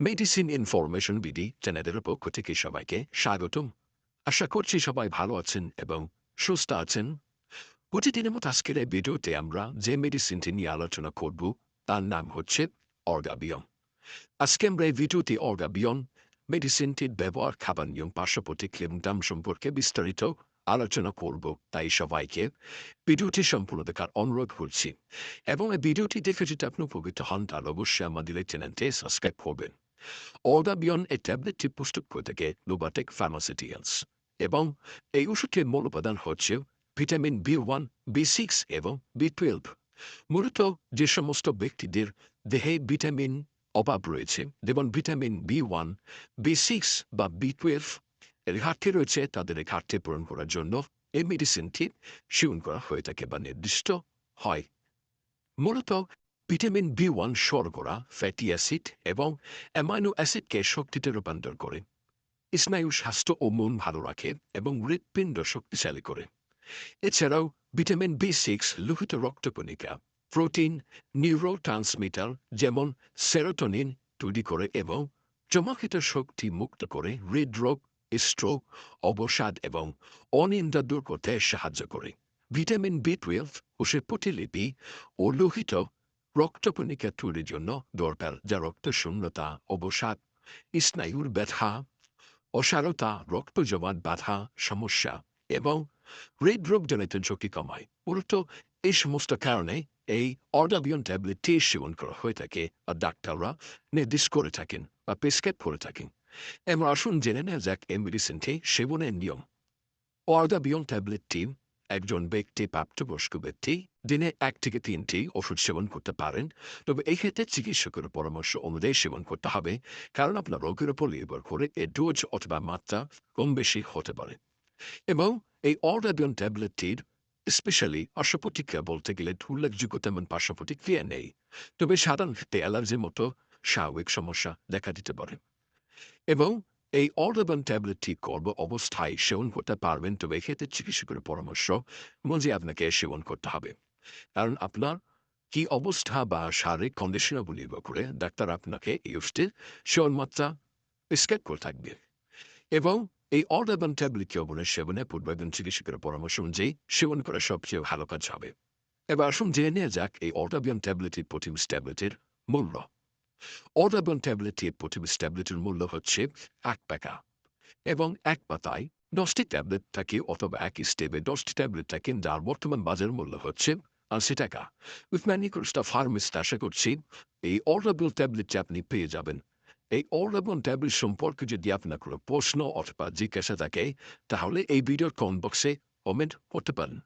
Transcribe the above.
Medicine information BD চ্যানেলের পক্ষ থেকে সবাইকে স্বাগতম। আশা করছি সবাই ভালো আছেন এবং সুস্থ আছেন। প্রতিদিনের মতো আজকের এই ভিডিওতে আমরা যে মেডিসিনটি নিয়ে আলোচনা করব, তার নাম হচ্ছে অর্গাবিয়ন আজকে আমরা এই ভিডিওতে অর্গাবিয়ন মেডিসিনটির ব্যবহার, খাবার নিয়ম পার্শ্ব দাম সম্পর্কে বিস্তারিত আলোচনা করব। তাই সবাইকে ভিডিওটি সম্পূর্ণ দেখার অনুরোধ করছি। এবং এই ভিডিওটি দেখে যদি আপনি উপকৃত হন, তাহলে অবশ্যই আমাদের চ্যানেলটি সাবস্ক্রাইব করবেন। অর্গাবিয়ন এই ট্যাবলেটটি প্রস্তুত করে থাকে লোবাটেক ফার্মাসিউটিক্যালস এবং এই ওষুধটির মূল উপাদান হচ্ছে vitamin B one B six এবং বি টুয়েলভ মূলত যে সমস্ত ব্যক্তিদের দেহে ভিটামিন অভাব রয়েছে যেমন vitamin B one B six বা বি টুয়েলভ এর ঘাটতি রয়েছে তাদের এই ঘাটতি পূরণ করার জন্য এই মেডিসিনটি সেবন করা হয়ে থাকে বা নির্দিষ্ট হয় মূলত ভিটামিন বি ওয়ান শর্করা, ফ্যাটি অ্যাসিড এবং অ্যামাইনো অ্যাসিডকে শক্তিতে রূপান্তর করে। স্নায়ু স্বাস্থ্য ও মন ভালো রাখে এবং হৃৎপিণ্ড শক্তিশালী করে। এছাড়াও ভিটামিন বি সিক্স, লোহিত রক্তকণিকা, প্রোটিন নিউরো ট্রান্সমিটার যেমন সেরোটোনিন তৈরি করে এবং জমাকৃত শক্তি মুক্ত করে হৃদরোগ, স্ট্রোক, অবসাদ এবং অনিন্দা দূর করতে সাহায্য করে। ভিটামিন বি টুয়েলভ কোষের প্রতিলিপি ও লোহিত রক্তকণিকা তৈরির জন্য দরকার, যা রক্ত শূন্যতা অবসাদ, স্নায়ুর ব্যথা, অসারতা রক্ত জমাট বাধা, সমস্যা এবং হৃদরোগজনিত ঝুঁকি কমায়। মূলত এই সমস্ত কারণে এই অর্ডাবিয়ন ট্যাবলেটটি সেবন করা হয়ে থাকে আর ডাক্তাররা নির্দেশ করে থাকেন বা প্রেসক্রাইব করে থাকেন। এবং আসুন জেনে নেওয়া যাক এই মেডিসিনটি সেবনের নিয়ম। অর্ডাবিয়ন ট্যাবলেটটি একজন ব্যক্তি প্রাপ্তবয়স্ক ব্যক্তি দিনে এক থেকে তিনটি ওষুধ সেবন করতে পারেন। তবে এই ক্ষেত্রে চিকিৎসকের পরামর্শ অনুযায়ী সেবন করতে হবে, কারণ আপনার রোগের উপর নির্ভর করে এর ডোজ অথবা মাত্রা কম বেশি হতে পারে। এবং এই অর্ডাবিয়ন ট্যাবলেটটির স্পেশালি পার্শ্বপ্রতিক্রিয়া বলতে গেলে উল্লেখযোগ্য তেমন পার্শ্বপ্রতিক্রিয়া নেই, তবে সাধারণ ক্ষেত্রে অ্যালার্জির মতো স্বাভাবিক সমস্যা দেখা দিতে পারে। এবং এই অর্ডাবান ট্যাবলেটটি গর্ভ অবস্থায় সেবন করতে পারবেন, তবে এক্ষেত্রে চিকিৎসকের পরামর্শ অনুযায়ী আপনাকে সেবন করতে হবে। কারণ আপনার কি অবস্থা বা শারীরিক কন্ডিশনের উপর নির্ভর করে ডাক্তার আপনাকে এই ওষুধের সেবন মাত্রা প্রেসক্রাইব করে থাকবে। এবং এই অর্ডাবান ট্যাবলেটটি অবনের সেবনে পূর্ব একজন চিকিৎসকের পরামর্শ অনুযায়ী সেবন করা সবচেয়ে ভালো কাজ হবে। এবার আসুন জেনে নেওয়া যাক এই অর্ডাবিয়ান ট্যাবলেটের প্রতিমিস ট্যাবলেটের মূল্য। অর্ডাবিয়ান ট্যাবলেটের প্রতিমিস ট্যাবলেটের মূল্য হচ্ছে এক টাকা এবং এক পাতায় দশটি ট্যাবলেট থাকে অথবা এক স্টেপে দশটি ট্যাবলেট থাকে, যার বর্তমান বাজার মূল্য হচ্ছে আশি টাকা। উইথ ম্যানিকুলসটা ফার্মিস্ট আশা করছি এই অর্ডাবিল ট্যাবলেটটি আপনি পেয়ে যাবেন। এই অর্ডাবন ট্যাবলেট সম্পর্কে যদি আপনার কোনো প্রশ্ন অথবা জিজ্ঞাসা থাকে, তাহলে এই ভিডিওর কমেন্ট বক্সে কমেন্ট করতে পারেন।